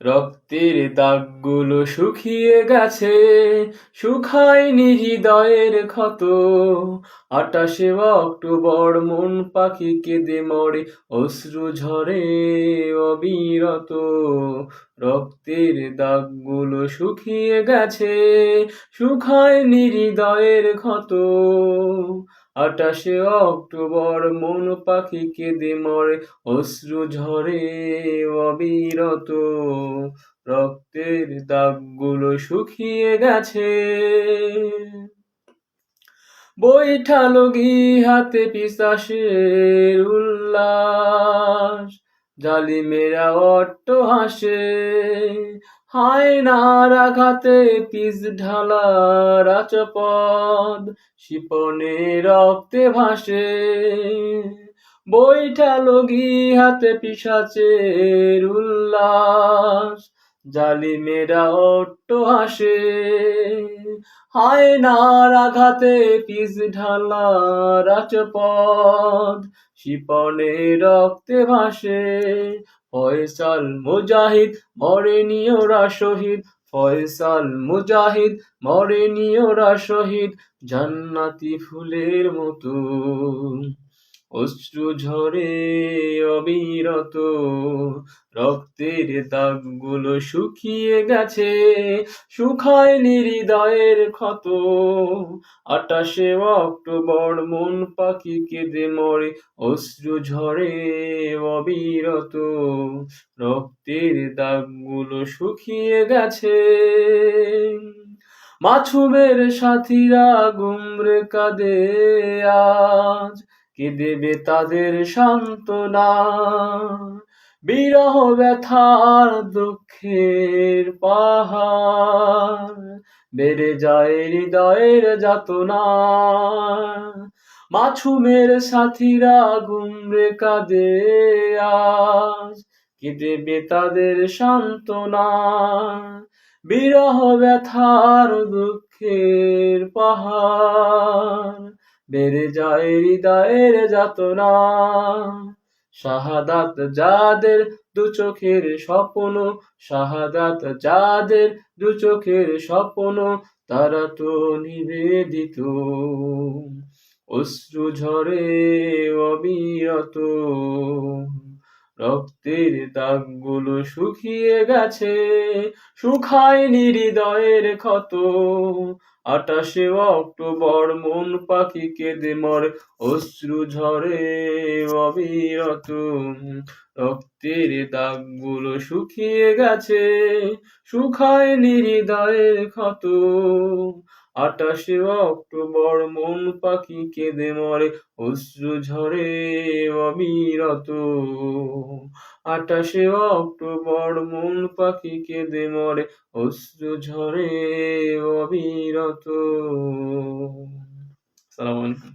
রক্তের দাগগুলো শুকিয়ে গেছে শুকায়নি হৃদয়ের ক্ষত। আটাশে অক্টোবর, মন পাখি কেঁদে মরে, অশ্রু ঝরে অবিরত। রক্তের দাগগুলো শুকিয়ে গেছে শুকায়নি হৃদয়ের ক্ষত। আটাশে অক্টোবর মন পাখি কেঁদে মরে, অশ্রু ঝরে অবিরত। রক্তের দাগগুলো শুকিয়ে গেছে। বৈঠালো ঘি হাতে পিসাসের উল্লাস। জালিমেরা অট্ট হাসে হায় না আঘাতে পিস ঢালা রাচপদ শিপনে রক্তে ভাসে। বৈঠালো ঘি হাতে পিসাচের উল্লাস জালিমেরা অট্ট হাসে হায় নার আঘাতে পিস ঢালা রাজপদ শিপনে রক্তে ভাসে, ফয়সাল মুজাহিদ মরেনি শহীদ, ফয়সাল মুজাহিদ মরেনি ওরা শহীদ, জান্নাতি ফুলের মতো। অশ্রু ঝরে অবিরত, রক্তের দাগগুলো শুকিয়ে গেছে শুকায়নি হৃদয়ের ক্ষত। আটাশে অক্টোবর, মন পাখি কেঁদে মরে, অশ্রু ঝরে অবিরত, রক্তের দাগগুলো শুকিয়ে গেছে। মাছুমের সাথীরা গুমরে কাঁদে আজ কে দেবে তাদের সান্ত্বনা? বিরহ ব্যথার দুঃখের পাহাড়, বেড়ে যায় হৃদয়ের যাতনা। মাছুমের সাথীরা গুমরে কাঁদে আজ, কে দেবে তাদের সান্ত্বনা? বিরহ ব্যথার দুঃখের পাহাড় বেড়ে যায় হৃদয়ের যাতনা। শাহাদাত যাদের দু চোখের স্বপ্ন, শাহাদাত যাদের দু চোখের স্বপ্ন, তারা তো নিবেদিত। অশ্রু ঝরে অবিরত, রক্তের দাগগুলো শুকিয়ে গেছে শুকায়নি হৃদয়ের ক্ষত। আটাশে অক্টোবর, মন পাখি কেঁদে মর, অশ্রু ঝরে অবিরত। রক্তের দাগগুলো শুকিয়ে গেছে শুকায়নি হৃদয়ের ক্ষত। আটাশে অক্টোবর মন পাখি কেঁদে মরে, অশ্রু ঝরে অবিরত। আটাশে অক্টোবর মন পাখি কেঁদে মরে, অশ্রু ঝরে অবিরত। সালাম আলাইকুম।